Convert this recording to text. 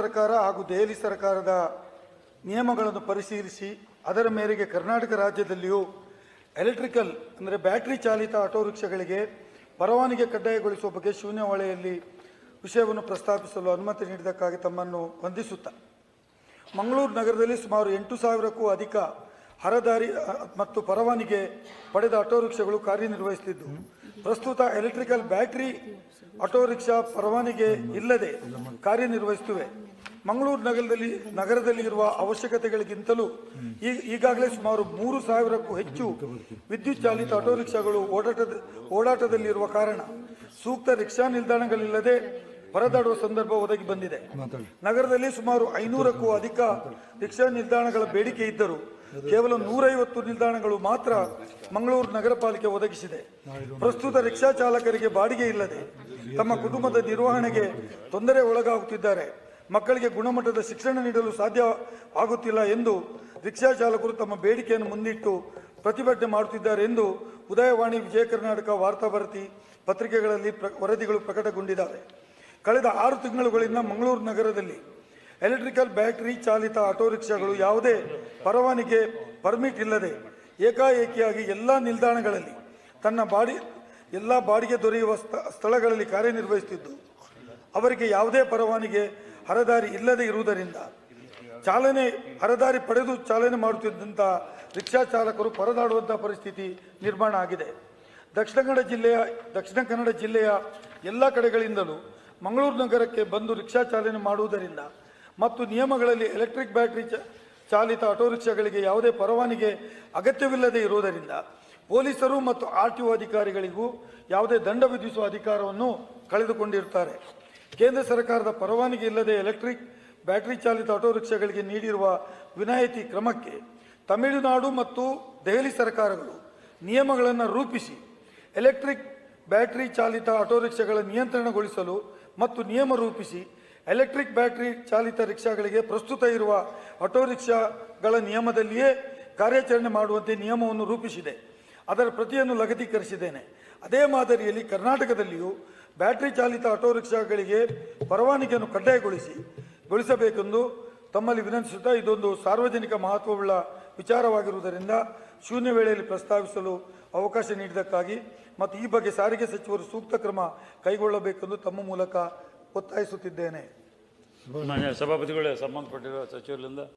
ಸರ್ಕಾರ ಹಾಗೂ ದೆಹಲಿ ಸರ್ಕಾರದ ನಿಯಮಗಳನ್ನು ಪರಿಶೀಲಿಸಿ, ಅದರ ಮೇರೆಗೆ ಕರ್ನಾಟಕ ರಾಜ್ಯದಲ್ಲಿಯೂ ಎಲೆಕ್ಟ್ರಿಕಲ್ ಅಂದರೆ ಬ್ಯಾಟ್ರಿ ಚಾಲಿತ ಆಟೋ ರಿಕ್ಷಾಗಳಿಗೆ ಪರವಾನಿಗೆ ಕಡ್ಡಾಯಗೊಳಿಸುವ ಬಗ್ಗೆ ಶೂನ್ಯವಾಳೆಯಲ್ಲಿ ವಿಷಯವನ್ನು ಪ್ರಸ್ತಾಪಿಸಲು ಅನುಮತಿ ನೀಡಿದ್ದಕ್ಕಾಗಿ ತಮ್ಮನ್ನು ವಂದಿಸುತ್ತಾ. ಮಂಗಳೂರು ನಗರದಲ್ಲಿ ಸುಮಾರು ಎಂಟು ಸಾವಿರಕ್ಕೂ ಅಧಿಕ ಹರದಾರಿ ಮತ್ತು ಪರವಾನಿಗೆ ಪಡೆದ ಆಟೋ ರಿಕ್ಷಾಗಳು ಕಾರ್ಯನಿರ್ವಹಿಸುತ್ತಿದ್ದು ಪ್ರಸ್ತುತ ಎಲೆಕ್ಟ್ರಿಕಲ್ ಬ್ಯಾಟ್ರಿ ಆಟೋ ರಿಕ್ಷಾ ಪರವಾನಿಗೆ ಇಲ್ಲದೆ ಕಾರ್ಯನಿರ್ವಹಿಸುತ್ತಿವೆ. ಮಂಗಳೂರು ನಗರದಲ್ಲಿ ನಗರದಲ್ಲಿ ಇರುವ ಅವಶ್ಯಕತೆಗಳಿಗಿಂತಲೂ ಈಗಾಗಲೇ ಸುಮಾರು ಮೂರು ಸಾವಿರಕ್ಕೂ ಹೆಚ್ಚು ವಿದ್ಯುತ್ ಚಾಲಿತ ಆಟೋ ರಿಕ್ಷಾಗಳು ಓಡಾಟದ ಓಡಾಟದಲ್ಲಿರುವ ಕಾರಣ ಸೂಕ್ತ ರಿಕ್ಷಾ ನಿಲ್ದಾಣಗಳಿಲ್ಲದೆ ಪರದಾಡುವ ಸಂದರ್ಭ ಒದಗಿ ಬಂದಿದೆ. ನಗರದಲ್ಲಿ ಸುಮಾರು ಐನೂರಕ್ಕೂ ಅಧಿಕ ರಿಕ್ಷಾ ನಿಲ್ದಾಣಗಳ ಬೇಡಿಕೆ ಇದ್ದರೂ ಕೇವಲ ನೂರೈವತ್ತು ನಿಲ್ದಾಣಗಳು ಮಾತ್ರ ಮಂಗಳೂರು ನಗರ ಪಾಲಿಕೆ ಒದಗಿಸಿದೆ. ಪ್ರಸ್ತುತ ರಿಕ್ಷಾ ಚಾಲಕರಿಗೆ ಬಾಡಿಗೆ ಇಲ್ಲದೆ ತಮ್ಮ ಕುಟುಂಬದ ನಿರ್ವಹಣೆಗೆ ತೊಂದರೆ ಒಳಗಾಗುತ್ತಿದ್ದಾರೆ. ಮಕ್ಕಳಿಗೆ ಗುಣಮಟ್ಟದ ಶಿಕ್ಷಣ ನೀಡಲು ಸಾಧ್ಯ ಆಗುತ್ತಿಲ್ಲ ಎಂದು ರಿಕ್ಷಾ ಚಾಲಕರು ತಮ್ಮ ಬೇಡಿಕೆಯನ್ನು ಮುಂದಿಟ್ಟು ಪ್ರತಿಭಟನೆ ಮಾಡುತ್ತಿದ್ದಾರೆ ಎಂದು ಉದಯವಾಣಿ ವಿಜಯ ಕರ್ನಾಟಕ ವಾರ್ತಾಭಾರತಿ ಪತ್ರಿಕೆಗಳಲ್ಲಿ ಪ್ರ, ವರದಿಗಳು ಪ್ರಕಟಗೊಂಡಿದ್ದಾವೆ ಕಳೆದ ಆರು ತಿಂಗಳುಗಳಿಂದ ಮಂಗಳೂರು ನಗರದಲ್ಲಿ ಎಲೆಕ್ಟ್ರಿಕಲ್ ಬ್ಯಾಟರಿ ಚಾಲಿತ ಆಟೋ ರಿಕ್ಷಾಗಳು ಯಾವುದೇ ಪರವಾನಿಗೆ ಪರ್ಮಿಟ್ ಇಲ್ಲದೆ ಏಕಾಏಕಿಯಾಗಿ ಎಲ್ಲ ನಿಲ್ದಾಣಗಳಲ್ಲಿ ತನ್ನ ಬಾಡಿ, ಎಲ್ಲ ಬಾಡಿಗೆ ದೊರೆಯುವ ಸ್ಥ, ಸ್ಥಳಗಳಲ್ಲಿ ಕಾರ್ಯನಿರ್ವಹಿಸುತ್ತಿದ್ದು, ಅವರಿಗೆ ಯಾವುದೇ ಪರವಾನಿಗೆ ಹರದಾರಿ ಇಲ್ಲದೆ ಇರುವುದರಿಂದ ಚಾಲನೆ, ಹರದಾರಿ ಪಡೆದು ಚಾಲನೆ ಮಾಡುತ್ತಿದ್ದಂಥ ರಿಕ್ಷಾ ಚಾಲಕರು ಪರದಾಡುವಂಥ ಪರಿಸ್ಥಿತಿ ನಿರ್ಮಾಣ ಆಗಿದೆ. ದಕ್ಷಿಣ ಕನ್ನಡ ಜಿಲ್ಲೆಯ, ದಕ್ಷಿಣ ಕನ್ನಡ ಜಿಲ್ಲೆಯ ಎಲ್ಲ ಕಡೆಗಳಿಂದಲೂ ಮಂಗಳೂರು ನಗರಕ್ಕೆ ಬಂದು ರಿಕ್ಷಾ ಚಾಲನೆ ಮಾಡುವುದರಿಂದ ಮತ್ತು ನಿಯಮಗಳಲ್ಲಿ ಎಲೆಕ್ಟ್ರಿಕ್ ಬ್ಯಾಟರಿ ಚಾಲಿತ ಆಟೋ ರಿಕ್ಷಾಗಳಿಗೆ ಯಾವುದೇ ಪರವಾನಿಗೆ ಅಗತ್ಯವಿಲ್ಲದೆ ಇರುವುದರಿಂದ ಪೊಲೀಸರು ಮತ್ತು ಆರ್ ಟಿ ಒ ಅಧಿಕಾರಿಗಳಿಗೂ ಯಾವುದೇ ದಂಡ ವಿಧಿಸುವ ಅಧಿಕಾರವನ್ನು ಕಳೆದುಕೊಂಡಿರುತ್ತಾರೆ. ಕೇಂದ್ರ ಸರ್ಕಾರದ ಪರವಾನಗಿ ಇಲ್ಲದೆ ಎಲೆಕ್ಟ್ರಿಕ್ ಬ್ಯಾಟರಿ ಚಾಲಿತ ಆಟೋ ರಿಕ್ಷಾಗಳಿಗೆ ನೀಡಿರುವ ವಿನಾಯಿತಿ ಕ್ರಮಕ್ಕೆ ತಮಿಳುನಾಡು ಮತ್ತು ದೆಹಲಿ ಸರ್ಕಾರಗಳು ನಿಯಮಗಳನ್ನು ರೂಪಿಸಿ ಎಲೆಕ್ಟ್ರಿಕ್ ಬ್ಯಾಟರಿ ಚಾಲಿತ ಆಟೋ ರಿಕ್ಷಾಗಳ ನಿಯಂತ್ರಣಗೊಳಿಸಲು ಮತ್ತು ನಿಯಮ ರೂಪಿಸಿ ಎಲೆಕ್ಟ್ರಿಕ್ ಬ್ಯಾಟರಿ ಚಾಲಿತ ರಿಕ್ಷಾಗಳಿಗೆ ಪ್ರಸ್ತುತ ಇರುವ ಆಟೋ ರಿಕ್ಷಾಗಳ ನಿಯಮದಲ್ಲಿಯೇ ಕಾರ್ಯಾಚರಣೆ ಮಾಡುವಂತೆ ನಿಯಮವನ್ನು ರೂಪಿಸಿದೆ. ಅದರ ಪ್ರತಿಯನ್ನು ಲಗದೀಕರಿಸಿದ್ದೇನೆ. ಅದೇ ಮಾದರಿಯಲ್ಲಿ ಕರ್ನಾಟಕದಲ್ಲಿಯೂ ಬ್ಯಾಟರಿ ಚಾಲಿತ ಆಟೋ ರಿಕ್ಷಾಗಳಿಗೆ ಪರವಾನಗಿಯನ್ನು ಕಡ್ಡಾಯಗೊಳಿಸಿ ಗೊಳಿಸಬೇಕೆಂದು ತಮ್ಮಲ್ಲಿ ವಿನಂತಿಸುತ್ತಾ ಇದೊಂದು ಸಾರ್ವಜನಿಕ ಮಹತ್ವವುಳ್ಳ ವಿಚಾರವಾಗಿರುವುದರಿಂದ ಶೂನ್ಯ ವೇಳೆಯಲ್ಲಿ ಪ್ರಸ್ತಾವಿಸಲು ಅವಕಾಶ ನೀಡಿದ್ದಕ್ಕಾಗಿ ಮತ್ತು ಈ ಬಗ್ಗೆ ಸಾರಿಗೆ ಸಚಿವರು ಸೂಕ್ತ ಕ್ರಮ ಕೈಗೊಳ್ಳಬೇಕೆಂದು ತಮ್ಮ ಮೂಲಕ ಒತ್ತಾಯಿಸುತ್ತಿದ್ದೇನೆ. ಸಭಾಪತಿಗಳೇ, ಸಂಬಂಧಪಟ್ಟಿರುವ ಸಚಿವರಿಂದ